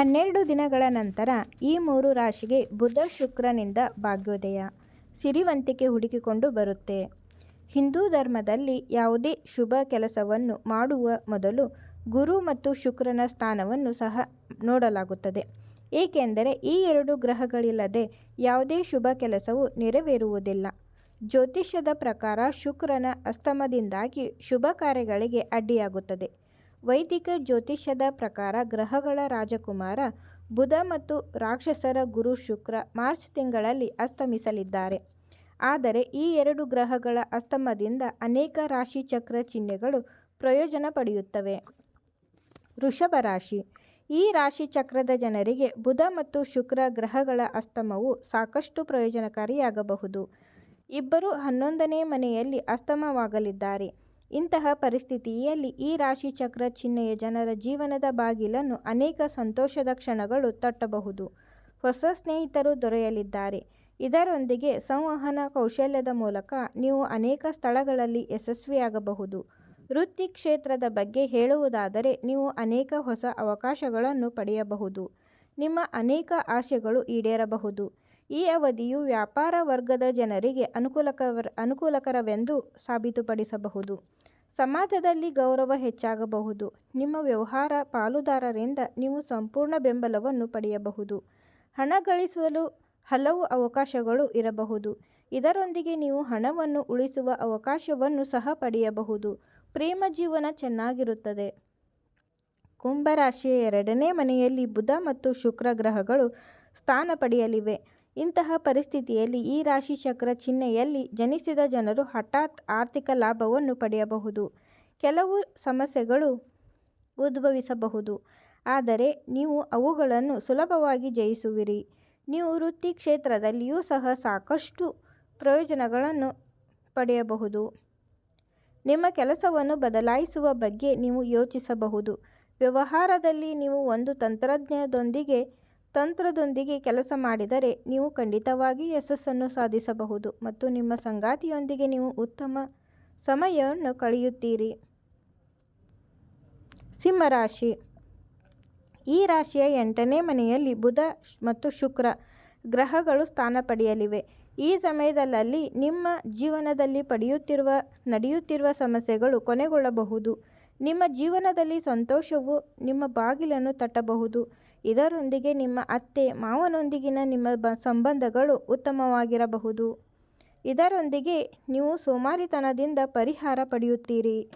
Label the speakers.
Speaker 1: ಹನ್ನೆರಡು ದಿನಗಳ ನಂತರ ಈ ಮೂರು ರಾಶಿಗೆ ಬುಧ ಶುಕ್ರನಿಂದ ಭಾಗ್ಯೋದಯ. ಸಿರಿವಂತಿಕೆ ಹುಡುಕಿಕೊಂಡು ಬರುತ್ತೆ. ಹಿಂದೂ ಧರ್ಮದಲ್ಲಿ ಯಾವುದೇ ಶುಭ ಕೆಲಸವನ್ನು ಮಾಡುವ ಮೊದಲು ಗುರು ಮತ್ತು ಶುಕ್ರನ ಸ್ಥಾನವನ್ನು ಸಹ ನೋಡಲಾಗುತ್ತದೆ. ಏಕೆಂದರೆ ಈ ಎರಡು ಗ್ರಹಗಳಿಲ್ಲದೆ ಯಾವುದೇ ಶುಭ ಕೆಲಸವು ನೆರವೇರುವುದಿಲ್ಲ. ಜ್ಯೋತಿಷ್ಯದ ಪ್ರಕಾರ ಶುಕ್ರನ ಅಸ್ತಮದಿಂದಾಗಿ ಶುಭ ಕಾರ್ಯಗಳಿಗೆ ಅಡ್ಡಿಯಾಗುತ್ತದೆ. ವೈದಿಕ ಜ್ಯೋತಿಷ್ಯದ ಪ್ರಕಾರ ಗ್ರಹಗಳ ರಾಜಕುಮಾರ ಬುಧ ಮತ್ತು ರಾಕ್ಷಸರ ಗುರು ಶುಕ್ರ ಮಾರ್ಚ್ ತಿಂಗಳಲ್ಲಿ ಅಸ್ತಮಿಸಲಿದ್ದಾರೆ. ಆದರೆ ಈ ಎರಡು ಗ್ರಹಗಳ ಅಸ್ತಮದಿಂದ ಅನೇಕ ರಾಶಿ ಚಕ್ರ ಚಿಹ್ನೆಗಳು ಪ್ರಯೋಜನ ಪಡೆಯುತ್ತವೆ. ವೃಷಭ ರಾಶಿ. ಈ ರಾಶಿ ಚಕ್ರದ ಜನರಿಗೆ ಬುಧ ಮತ್ತು ಶುಕ್ರ ಗ್ರಹಗಳ ಅಸ್ತಮವು ಸಾಕಷ್ಟು ಪ್ರಯೋಜನಕಾರಿಯಾಗಬಹುದು. ಇಬ್ಬರು ಹನ್ನೊಂದನೇ ಮನೆಯಲ್ಲಿ ಅಸ್ತಮವಾಗಲಿದ್ದಾರೆ. ಇಂತಹ ಪರಿಸ್ಥಿತಿಯಲ್ಲಿ ಈ ರಾಶಿ ಚಕ್ರ ಚಿಹ್ನೆಯ ಜನರ ಜೀವನದ ಬಾಗಿಲನ್ನು ಅನೇಕ ಸಂತೋಷದ ಕ್ಷಣಗಳು ತಟ್ಟಬಹುದು. ಹೊಸ ಸ್ನೇಹಿತರು ದೊರೆಯಲಿದ್ದಾರೆ. ಇದರೊಂದಿಗೆ ಸಂವಹನ ಕೌಶಲ್ಯದ ಮೂಲಕ ನೀವು ಅನೇಕ ಸ್ಥಳಗಳಲ್ಲಿ ಯಶಸ್ವಿಯಾಗಬಹುದು. ವೃತ್ತಿ ಕ್ಷೇತ್ರದ ಬಗ್ಗೆ ಹೇಳುವುದಾದರೆ ನೀವು ಅನೇಕ ಹೊಸ ಅವಕಾಶಗಳನ್ನು ಪಡೆಯಬಹುದು. ನಿಮ್ಮ ಅನೇಕ ಆಸೆಗಳು ಈಡೇರಬಹುದು. ಈ ಅವಧಿಯು ವ್ಯಾಪಾರ ವರ್ಗದ ಜನರಿಗೆ ಅನುಕೂಲಕರ ಅನುಕೂಲಕರವೆಂದು ಸಾಬೀತುಪಡಿಸಬಹುದು. ಸಮಾಜದಲ್ಲಿ ಗೌರವ ಹೆಚ್ಚಾಗಬಹುದು. ನಿಮ್ಮ ವ್ಯವಹಾರ ಪಾಲುದಾರರಿಂದ ನೀವು ಸಂಪೂರ್ಣ ಬೆಂಬಲವನ್ನು ಪಡೆಯಬಹುದು. ಹಣ ಗಳಿಸಲು ಹಲವು ಅವಕಾಶಗಳು ಇರಬಹುದು. ಇದರೊಂದಿಗೆ ನೀವು ಹಣವನ್ನು ಉಳಿಸುವ ಅವಕಾಶವನ್ನು ಸಹ ಪಡೆಯಬಹುದು. ಪ್ರೇಮ ಜೀವನ ಚೆನ್ನಾಗಿರುತ್ತದೆ. ಕುಂಭರಾಶಿಯ ಎರಡನೇ ಮನೆಯಲ್ಲಿ ಬುಧ ಮತ್ತು ಶುಕ್ರ ಗ್ರಹಗಳು ಸ್ಥಾನ ಪಡೆಯಲಿವೆ. ಇಂತಹ ಪರಿಸ್ಥಿತಿಯಲ್ಲಿ ಈ ರಾಶಿ ಚಕ್ರ ಚಿಹ್ನೆಯಲ್ಲಿ ಜನಿಸಿದ ಜನರು ಹಠಾತ್ ಆರ್ಥಿಕ ಲಾಭವನ್ನು ಪಡೆಯಬಹುದು. ಕೆಲವು ಸಮಸ್ಯೆಗಳು ಉದ್ಭವಿಸಬಹುದು. ಆದರೆ ನೀವು ಅವುಗಳನ್ನು ಸುಲಭವಾಗಿ ಜಯಿಸುವಿರಿ. ನೀವು ವೃತ್ತಿ ಕ್ಷೇತ್ರದಲ್ಲಿಯೂ ಸಹ ಸಾಕಷ್ಟು ಪ್ರಯೋಜನಗಳನ್ನು ಪಡೆಯಬಹುದು. ನಿಮ್ಮ ಕೆಲಸವನ್ನು ಬದಲಾಯಿಸುವ ಬಗ್ಗೆ ನೀವು ಯೋಚಿಸಬಹುದು. ವ್ಯವಹಾರದಲ್ಲಿ ನೀವು ಒಂದು ತಂತ್ರಜ್ಞದೊಂದಿಗೆ ತಂತ್ರದೊಂದಿಗೆ ಕೆಲಸ ಮಾಡಿದರೆ ನೀವು ಖಂಡಿತವಾಗಿ ಯಶಸ್ಸನ್ನು ಸಾಧಿಸಬಹುದು ಮತ್ತು ನಿಮ್ಮ ಸಂಗಾತಿಯೊಂದಿಗೆ ನೀವು ಉತ್ತಮ ಸಮಯವನ್ನು ಕಳೆಯುತ್ತೀರಿ. ಸಿಂಹರಾಶಿ. ಈ ರಾಶಿಯ ಎಂಟನೇ ಮನೆಯಲ್ಲಿ ಬುಧ ಮತ್ತು ಶುಕ್ರ ಗ್ರಹಗಳು ಸ್ಥಾನ ಪಡೆಯಲಿವೆ. ಈ ಸಮಯದಲ್ಲಿ ನಿಮ್ಮ ಜೀವನದಲ್ಲಿ ಪಡೆಯುತ್ತಿರುವ, ನಡೆಯುತ್ತಿರುವ ಸಮಸ್ಯೆಗಳು ಕೊನೆಗೊಳ್ಳಬಹುದು. ನಿಮ್ಮ ಜೀವನದಲ್ಲಿ ಸಂತೋಷವು ನಿಮ್ಮ ಬಾಗಿಲನ್ನು ತಟ್ಟಬಹುದು. ಇದರೊಂದಿಗೆ ನಿಮ್ಮ ಅತ್ತೆ ಮಾವನೊಂದಿಗಿನ ನಿಮ್ಮ ಬ ಸಂಬಂಧಗಳು ಉತ್ತಮವಾಗಿರಬಹುದು. ಇದರೊಂದಿಗೆ ನೀವು ಸೋಮಾರಿತನದಿಂದ ಪರಿಹಾರ ಪಡೆಯುತ್ತೀರಿ.